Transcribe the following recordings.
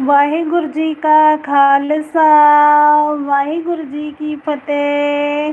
ਵਾਹਿਗੁਰੂ ਜੀ ਕਾ ਖਾਲਸਾ ਵਾਹਿਗੁਰੂ ਜੀ ਕੀ ਫਤਿਹ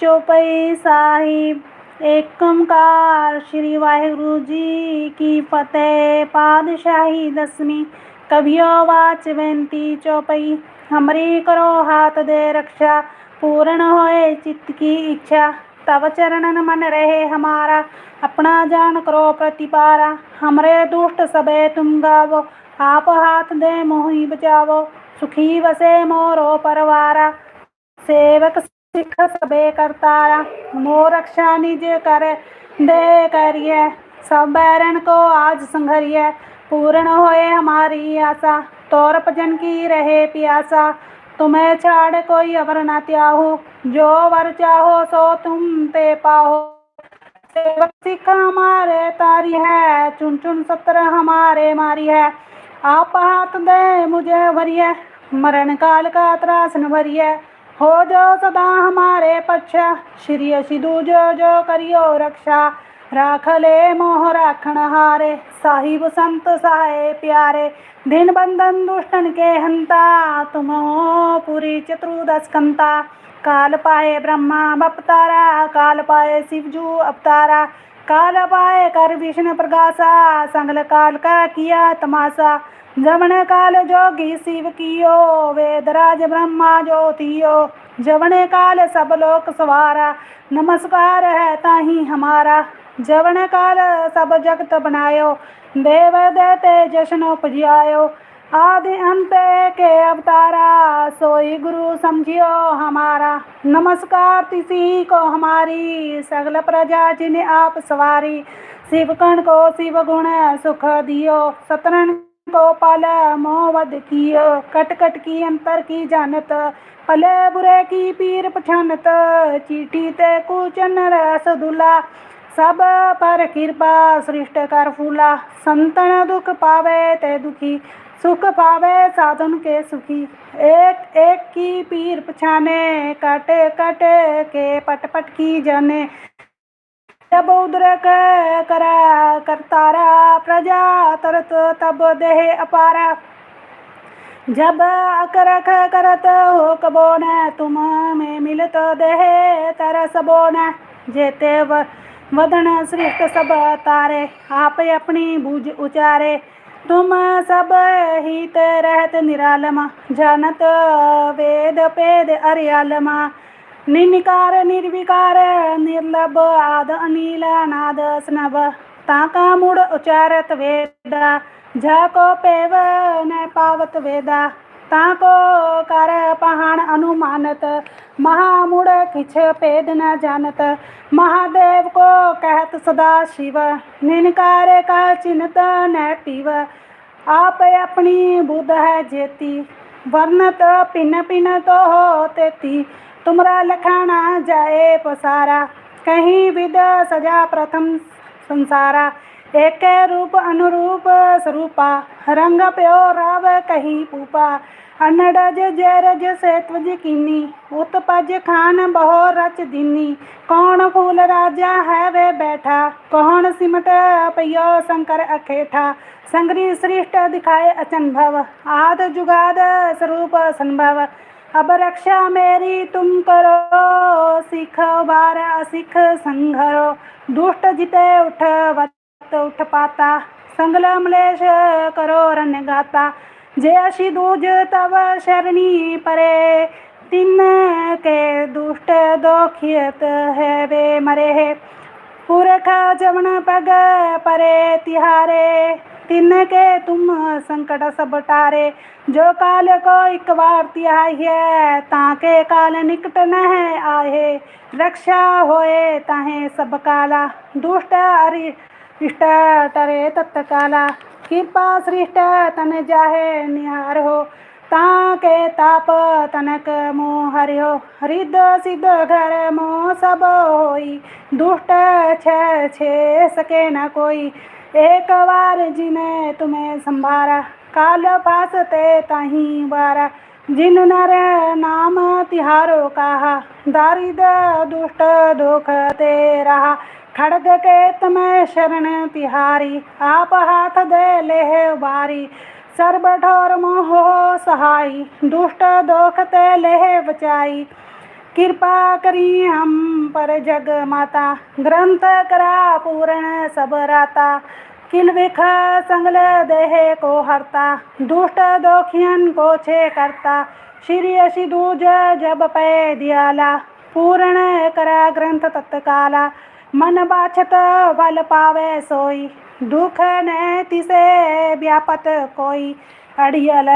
ਚੌਪਈ ਸਾਹਿਬ ਏਕ ਓੰਕਾਰ ਸ੍ਰੀ ਵਾਹਿਗੁਰੂ ਜੀ ਕੀ ਫਤਿਹ ਪਾਤਸ਼ਾਹੀ ਦਸਵੀਂ ਕਵਿਓ ਵਾਚ ਬੇਨਤੀ ਚੌਪਈ ਹਮਰੀ ਕਰੋ ਹਾਥ ਦੇ ਰਕਸ਼ਾ पूर्ण होए चित्त की इच्छा तब चरणन मन रहे हमारा अपना जान करो प्रतिपारा हमरे दुष्ट सबे तुम गावो आप हाथ दे मोहि बचावो सुखी वसे मोरो परवारा सेवक सिख सबे करतारा मोर रक्षा निज कर दे करिए सब बैरन को आज संघरिए पूर्ण होए हमारी आशा तोर भजन की रहे प्यासा तुम्हें छाड़ कोई अवर न त्याहो जो वर चाहो सो तुम ते पाहो सेवक सिख हमारे तारी है चुन चुन सत्र हमारे मारी है आप हाथ दे मुझे भरिए मरण काल का त्रासन भरिए हो जो सदा हमारे पक्ष श्री सिधु जो जो करियो रक्षा राख ले मोह राखण हारे साहिब संत सहाय प्यारे दिन बंधन दुष्टन के हंता तुम हो पूरी चतुर्दश कंता काल पाए ब्रह्मा अवतारा काल पाए शिवजू अवतारा काल पाए कर विष्णु प्रकाशा संगल काल का किया तमाशा। जवन काल जोगी शिव कियो वेदराज ब्रह्मा ज्योतियो। जवन काल सब लोक सवारा, नमस्कार है ताही हमारा। जवन काल सब जगत बनायो, देव देते जश्न उपजियायो आदि अंत के अवतारा सोई गुरु समझियो हमारा नमस्कार तिसी को हमारी सगल प्रजा जिन्हें आप सवारी शिव कण को शिव गुण सुख दियो सतरन को पाल मोहवद कियो कट कट की अंतर की जानत भले बुरे की पीर पछानत चीटी ते कुचन रस दुला सब पर कृपा सृष्ट कर फूला संतन दुख पावे ते दुखी सुख पावे साधन के सुखी। एक एक की पीर पछाने, कट कट के पट पट की जाने। जब उद्रक करा करतारा प्रजा, तरत तब देह अपारा। जब अकरख करत हो कबो न तुम में मिलत देह तरस बो न जेते वदन श्रेष्ठ सब तारे, आप अपनी बुझ उचारे। तुम सब हित रहत निरालम, जानत वेद पेद अरियालमा। निनिकार, निर्विकार, निर्लभ, आद, अनिल नाद स्नभ। ताका मुड़ उचारत वेदा जाको पेव न पावत वेदा। ताको कर पहाण अनुमानत महामुड़ किछ पेद न जानत महादेव को कहत सदा शिव निनकार का चिन्हत न पीव आप अपनी बुध है जेती वर्णत पिन पिन तो हो तेती तुमरा लखाना जाए पसारा कहीं विद सजा प्रथम संसारा एक रूप अनुरूप स्वरूपा रंग प्यो राव कही पूपा अनडज जरज से त्वज कीनी उत्पज खान बहो रच दीनी। कौन फूल राजा है वे बैठा, कौन सिमट पयो शंकर अखेठा संग्री सृष्ट दिखाए अचंभव आद जुगाद स्वरूप संभव अब रक्षा मेरी तुम करो, सिख बार असिख संघरो। दुष्ट जिते उठ, वत उठ पाता, संगल मलेश करो रन गाता। जय श्री दूज तव शरणी परे। तिन के दुष्ट दोखियत है वे मरे। है पुरख जवन पग परे तिहारे। तिन के तुम संकट सब टारे। जो काल को एक बार तिहाई है, ताके काल निकट न है आए रक्षा होए ताहे सब काला। दुष्ट अरि इष्ट टरे तत्काला। कृपा सृष्ट तन जाहे निहार हो, ताके ताप तनक मोह हरि हो। हृद सिद्ध घर मोह सब होई, दुष्ट छ छे सके न कोई। एक बार जिने तुम्हें संभारा, काल पास ते ताही बारा। जिन नर नाम तिहारो कहा, दारिद दुष्ट दुख ते रहा। खड़ग के तमय शरण तिहारी आप हाथ दे ले बारी सर्ब ठोर मोह सहाई दुष्ट दोख ते लेह बचाई कृपा करी हम पर जग माता ग्रंथ करा पूर्ण सब राता किल विख संगल देह को हरता दुष्ट दोखियन को छे करता श्री असी दूज जब पै दियाला पूर्ण करा ग्रंथ तत्काला मन बाछत बल पावे सोई। दुख न तिसे व्यापत कोई। अड़ियल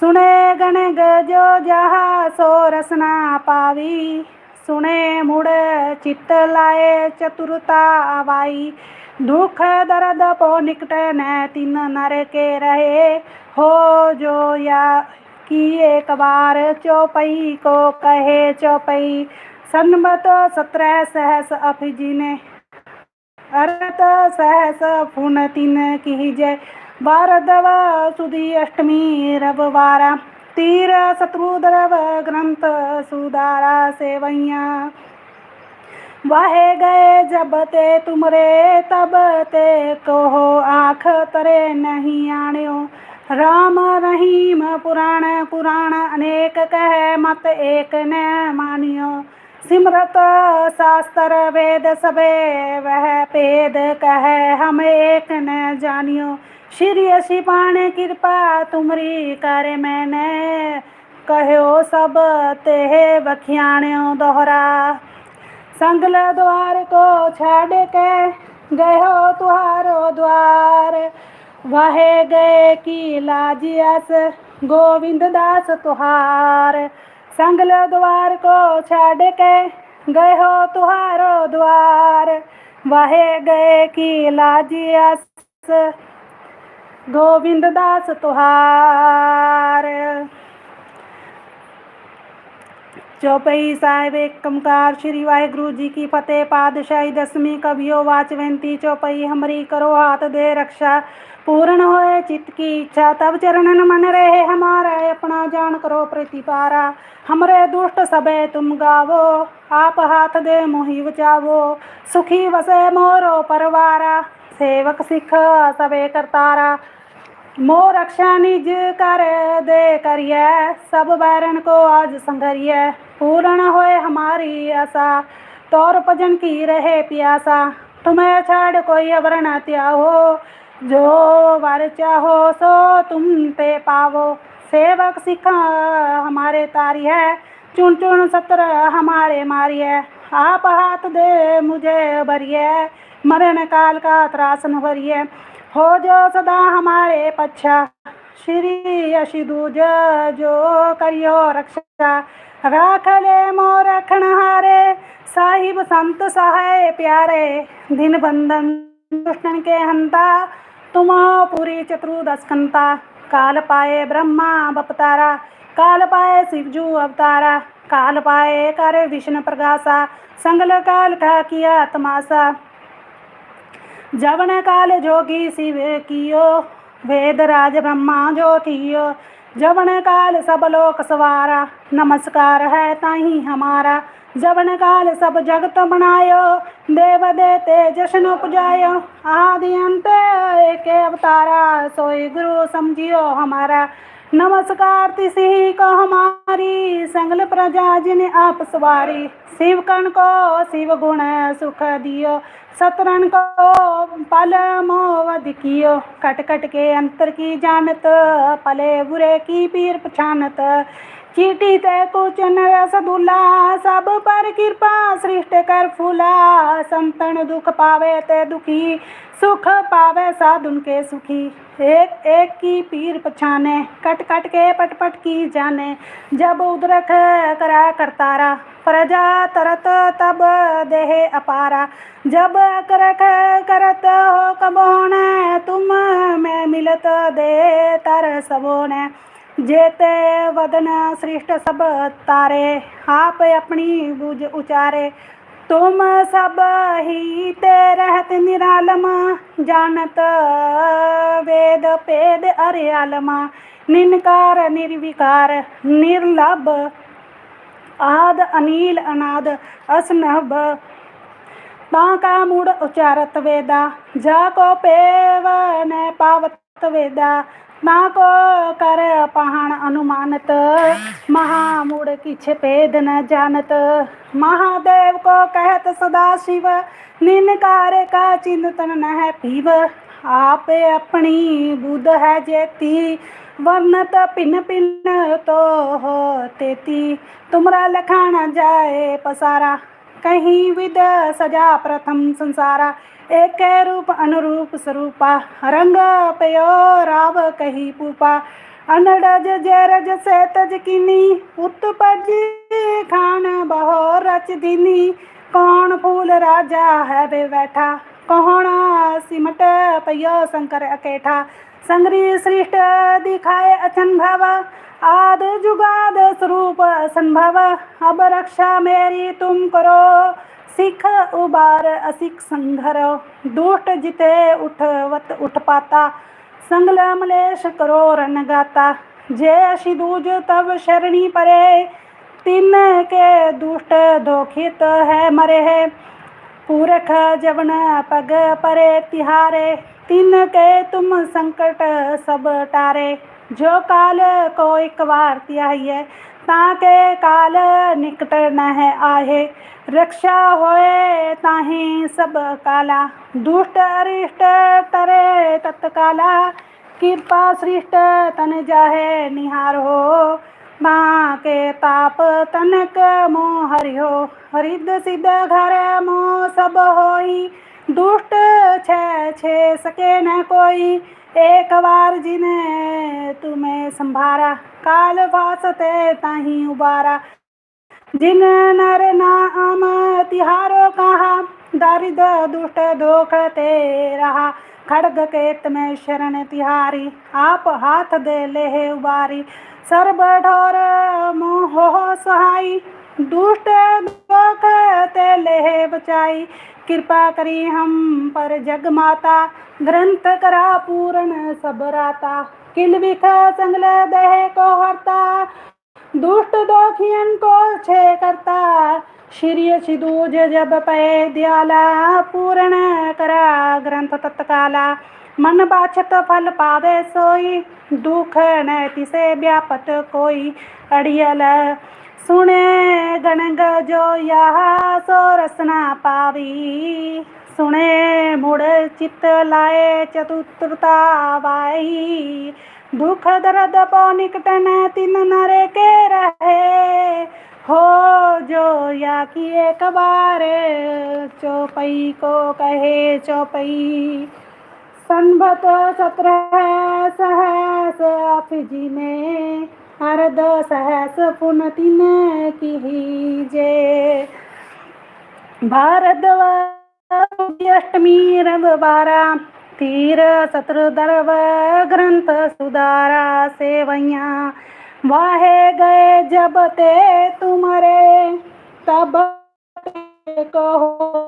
सुने गण गजो जहा सो रसना पावी। सुने मुड़ चित्त लाए चतुरता आवाई। दुख दर्द पो निकट न तीन नर के रहे। हो जो या की एक बार चौपई को कहे चौपई। सन्मत सत्रह सहस अफिजी ने अरत सहस फुन तीन की जय। बारदव सुधी अष्टमी रविवारा। तीर शत्रुद्रव ग्रंथ सुदारा सेवैया। वाहे गए जब ते तुमरे, तब ते कहो आख तरे नहीं आण्यो राम रहीम पुराण पुराण अनेक कह, मत एक न मानियो। सिमरत शास्त्र वेद सबे वह पेद कह हम एक न जानियो श्री असी पाण कृपा तुमरी कर मैंने कहो सब तेह बखियाण्यो दोहरा संगल द्वार को छाड़ के गयो तुहारो द्वार वह गए की लाजियस गोविंद दास तुहार संगल द्वार को छाड़ के गयो तुहारो द्वार। वह गए की लाजियस गोविंद दास तुहार। चौपई साहिब एक कमकार, श्री वाहिगुरु जी की फतेह, पादशाही, दसवीं कवियो, वाचवंती, चौपई हमरी करो हाथ दे रक्षा। पूर्ण होए चित्त की इच्छा, तब चरणन मन रहे हमारा, अपना जान करो प्रतिपारा। हमरे दुष्ट सबे तुम गावो, आप हाथ दे मोहि बचावो। सुखी वसे मोरो परवारा, सेवक सिख सबे करतारा। मो रक्षा निज कर दे करिए, सब बैरन को आज संघरिए। पूर्ण होए हमारी आशा, तौर भजन की रहे प्यासा। तुम्हें छाड़ कोई अवरण न त्याहो। जो वर चाहो सो तुम ते पावो। सेवक सिखा हमारे तारी है। चुन चुन सत्र हमारे मारी है। आप हाथ दे मुझे भरिए। मरण काल का त्रासन भरिए। हो जो सदा हमारे पच्छा श्री अशिदूज जो करियो रक्षा। राख ले मो रखण हारे। साहिब संत सहाय प्यारे। दिन बंधन दुष्टन के हंता, तुम पूरी चतुर्दश कंता काल पाए ब्रह्मा बपतारा काल पाए शिवजू अवतारा काल पाए कर विष्णु प्रकाशा, संगल काल का किया तमाशा। जवन काल जोगी शिव कियो, वेद राज ब्रह्मा जो थियो जवन काल सब लोक सवारा नमस्कार है ताही हमारा जवन काल सब जगत बनायो देव देते जशन उपजायो आदि अंत एक अवतारा सोई गुरु समझियो हमारा नमस्कार तिसी को हमारी संगल प्रजा जिन आप सवारी शिव कण को शिव गुण सुख दियो सतरन को पल मोवध कियो कट कट के अंतर की जानत पले बुरे की पीर पछानत चीटी ते कुचन रस दुला सब पर कृपा सृष्ट कर फूला। संतन दुख पावे ते दुखी, सुख पावे साधुन के सुखी। एक एक की पीर पछाने, कट कट के पट पट की जाने। जब उदरक करा करतारा प्रजा तरत तब देह अपारा। जब करक करत हो कब होने तुम मैं मिलत दे तर सबोने। जेते वदन श्रेष्ठ सब तारे आप अपनी बुझ उचारे तुम सब ही ते रहत निरालम जानत वेद पेद अर्यालमा निनकार निर्विकार निर्लभ आद अनिल अनाद असनभ ताका मूड उचारत वेदा जा को पेव न पावत वेदा ना को कर पहाण अनुमानत। महामूड किछ भेद न जानत। महादेव को कहत सदा शिव, निनकार का चिंतन न है पीव। आप अपनी बुध है जेती, वर्णत पिन पिन तो हो तेती तुमरा लखाना जाए पसारा, कहीं विद सजा प्रथम संसारा। एक रूप अनुरूप स्वरूपा रंग पयो राव कही पूपा। अनडज जरज से तज किनी, उत्पज खान बहो रच दिनी। कौन फूल राजा है बे बैठा कौन सिमट पयो शंकर अकेठा। संग्री सृष्ट दिखाए अचन भव, आद जुगाद स्वरूप संभव। अब रक्षा मेरी तुम करो सिख उबार असिख संघर दुष्ट जिते उठवत उठ पाता। संगल मलेश करो रन गाता। जय सिदूज तब शरणी परे। तीन के दुष्ट दोखित है मरे। है पूरख जवन पग परे तिहारे। तीन के तुम संकट सब टारे। जो काल को एक बार त्याहिए ताके काल निकट न है आहे रक्षा होए ताही सब काला दुष्ट अरिष्ट तरे तत्काला कृपा सृष्ट तन जाहे निहार हो माँ के ताप तनक मोह हरिहो हरिद सिद्ध घर मोह सब होई दुष्ट छे छे सके न कोई एक बार जिने तुम्हें संभारा, काल फासते ताही उबारा। जिन नर नाम तिहारो कहा, दारिद दुष्ट दोखते रहा। खड़ग केत में शरण तिहारी, आप हाथ दे ले उबारी। सर्व ढोर मोह सहाई दुष्ट दोखते ले बचाई। कृपा करी हम पर जग माता। ग्रंथ करा पूर्ण सब राता। किल विख संगल देह को हरता। दुष्ट दोखियन को छे करता। श्री सिदूज जब पै दयाला, पूर्ण करा ग्रंथ तत्काला। मन बाछत फल पावे सोई। दुख न तिसे व्यापत कोई। अड़ियल सुने गणग जो यहा सो रसना पावी। सुने मुड़ चित लाए चतुत्रता बाई दुख दर्द पो निकटन तिन नरे के रहे। हो जो या कि एक बार चौपई को कहे चौपई। संभत सत्रह सहस अफजी में हरद सहस पुन तिन की जे भारत रव बारा तीर सत्र दरव ग्रंथ सुधारा सेवैया। वाहे गए जब ते तुम्हारे, तब कहो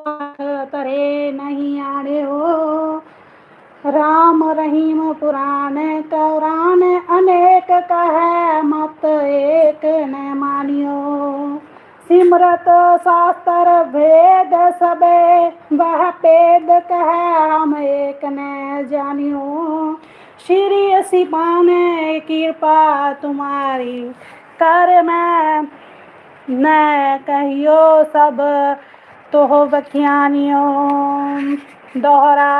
राम रहीम पुराण कौरान अनेक कह मत एक न मानियो। सिमरत शास्त्र भेद सबे, वह पेद कह हम एक न जानियो। श्री सिपान, कृपा तुम्हारी, कर मैं न कहियो सब तो बख्यानियो दोहरा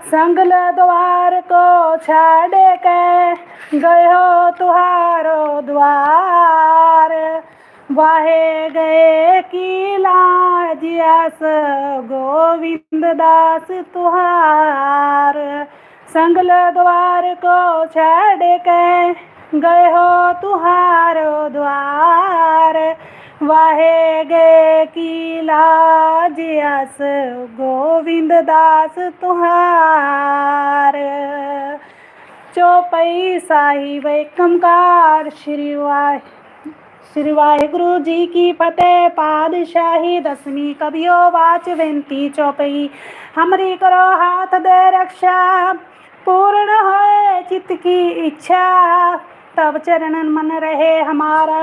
संगल द्वार को छाड़ के गयो तुहारो द्वार। वाहे गए की लाजियास गोविंद दास तुहार। संगल द्वार को छाड़ के गए हो तुहारो द्वार। वाहे गे की लाजियास गोविंद दास तुहार। चौपई साई वैकमकार श्री वाह, श्री वाहिगुरु जी की फतेह। पादशाही, दसवीं कवियो, वाच बेनती चौपई, हमरी करो हाथ दे रक्षा। पूर्ण होए चित्त की इच्छा तब चरणन मन रहे हमारा।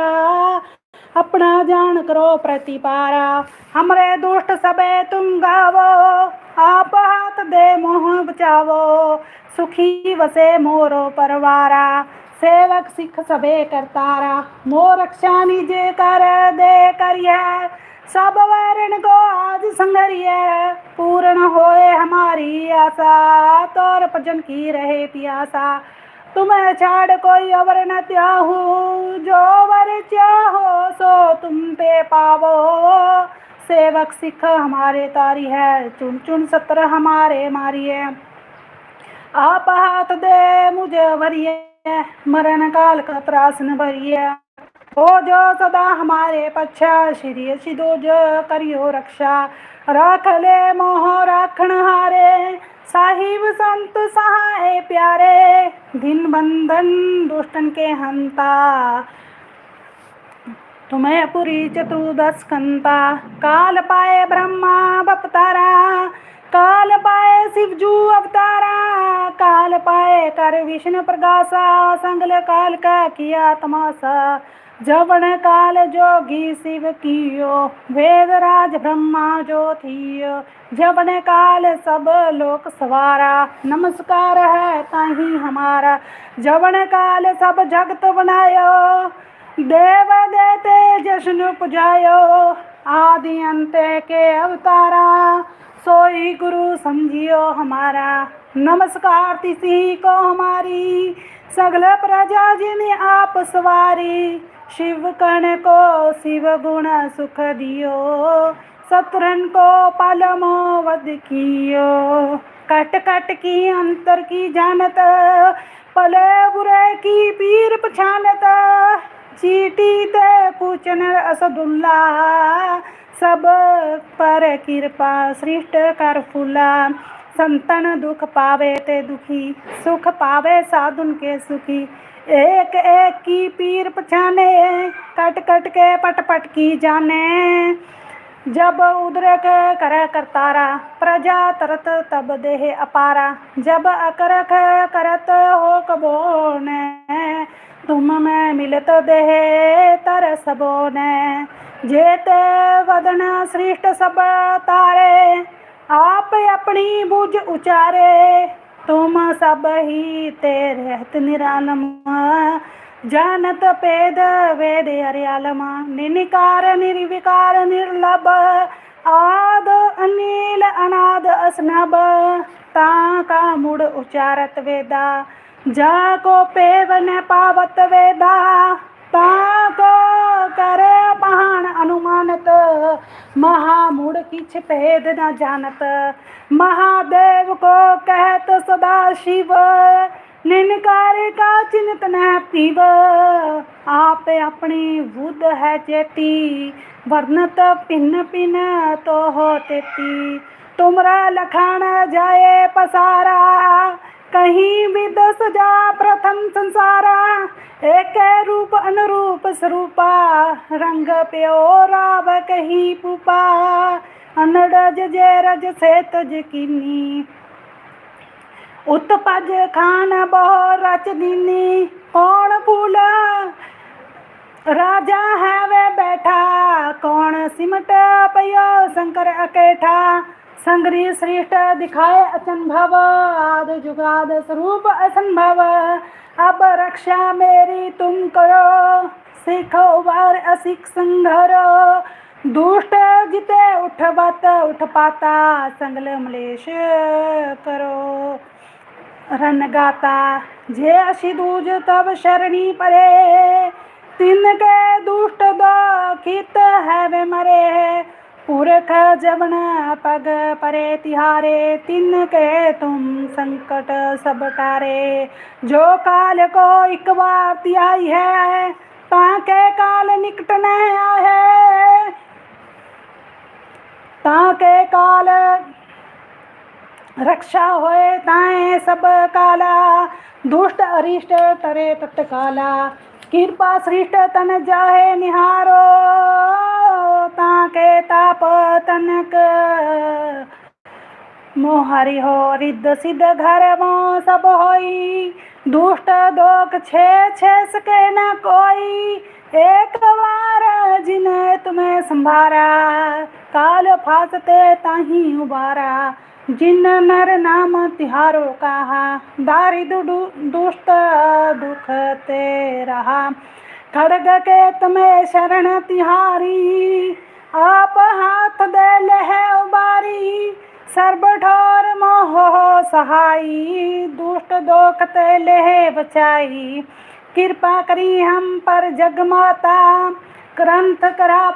अपना जान करो प्रतिपारा। हमरे दुष्ट सबे तुम गावो, आप हाथ दे मोह बचावो। सुखी वसे मोरो परवारा, सेवक सिख सबे करतारा। मोह रक्षा निज कर, दे करिए। सब वैरण को आज संघरिय पूर्ण होए हमारी आशा। तोर भजन की रहे पियासा। तुम्हें छाड़ कोई अवर न त्याहू। जो वर चाहो सो तुम पे पावो। सेवक सिख हमारे तारी है, चुन चुन सत्र हमारे मारिए। आप हाथ दे, मुझे भरिए मरण काल का त्रासन भरिए। हो जो सदा हमारे पच्छा श्री सिदो जो करियो रक्षा। रख ले मोह, राखण हारे। साहिब संत सहाय प्यारे। दिन बंधन दुष्टन के हंता। तुम्हें पुरी चतुर्दश कंता। काल पाए ब्रह्मा बपतारा काल पाए शिवजू, अवतारा। काल पाए कर विष्णु प्रकाशा संगल काल का किया तमाशा। जवन काल जोगी शिव कियो वेद राज ब्रह्मा जो थियो। जवन काल सब लोक सवारा, नमस्कार है ताही हमारा। जवन काल सब जगत बनायो, देव देते जश्न पुजायो। आदि अंत के अवतारा, सोई गुरु समझियो हमारा। नमस्कार तिसी को हमारी। सगल प्रजा जिन आप सवारी शिव कण को शिव गुण सुख दियो सत्रन को पालमो वध कियो कट कट की अंतर की जानत पले बुरे की पीर पछानत चीटी ते पूछन असदुल्ला सब पर कृपा सृष्ट कर फूला संतन दुख पावे ते दुखी, सुख पावे साधुन के सुखी। एक एक की पीर पछाने, कट कट के पट पट की जाने। जब उद्रक कर करतारा, प्रजा तरत तब देह अपारा। जब अकरख करत हो कबो ने तुम में मिलत देह तर सबो ने जेते वदन श्रेष्ठ सब तारे आप अपनी बुझ उचारे तुम सब ही ते रहत निरालम जानत पेद वेद अर्यालम निनिकार निर्विकार निर्लभ आद अनिल अनाद असनब ता का मुड़ उचारत वेदा जा को पेव न पावत वेदा महामूढ़ किछ भेद न जानत। महादेव को कहत सदा शिव। निनकार का चिंत न पीव। आप अपनी बुद्ध है चेती। वर्णत पिन पिन तो हो तेती। तुमरा लखान जाए पसारा। कहीं भी दस जा प्रथम संसारा, एक रूप अनुरूप स्वरूपा, रंग प्यो राव कहीं पुपा। अनरज जे रज से तज किनी उत्पज खान बहु रच दीनी कौन फूला राजा है वे बैठा, कौन सिमट पयो शंकर अकेठा। संग्री श्रेष्ठ दिखाए अचंभव आद जुगाद स्वरूप असंभव। अब रक्षा मेरी तुम करो, सीखो वार असिख संघरो। दुष्ट जिते उठवत उठ पाता, संगल मलेश करो। रन गाता, जे अशिदूज तब शरणी परे। तिनके दुष्ट दो खित है वे मरे। पुरख जबन पग परे तिहारे, तिन के तुम संकट सब टारे। जो काल को एक बार तिहाई है, ताके काल निकट न आए। ताके काल रक्षा होए ताए सब काला। दुष्ट अरिष्ट तरे तत्काला। कृपा श्रेष्ठ तन जाहे निहारो ताके ताप तनक मोहरि हो रिद्ध सिद्ध घर मो सब होई दुष्ट दोक छे छे सके न कोई एक बार जिन्हें तुम्हें संभारा काल फासते ताही उबारा जिन नर नाम तिहारो कहा दारिद दुष्ट दुख ते रहा। खड़ग के तुम्हें शरण तिहारी, आप हाथ दे लह उबारी। सर्ब ठोर मोह सहाई, दुष्ट दोख ते लेह बचाई। कृपा करी हम पर जगमाता, ग्रंथ करा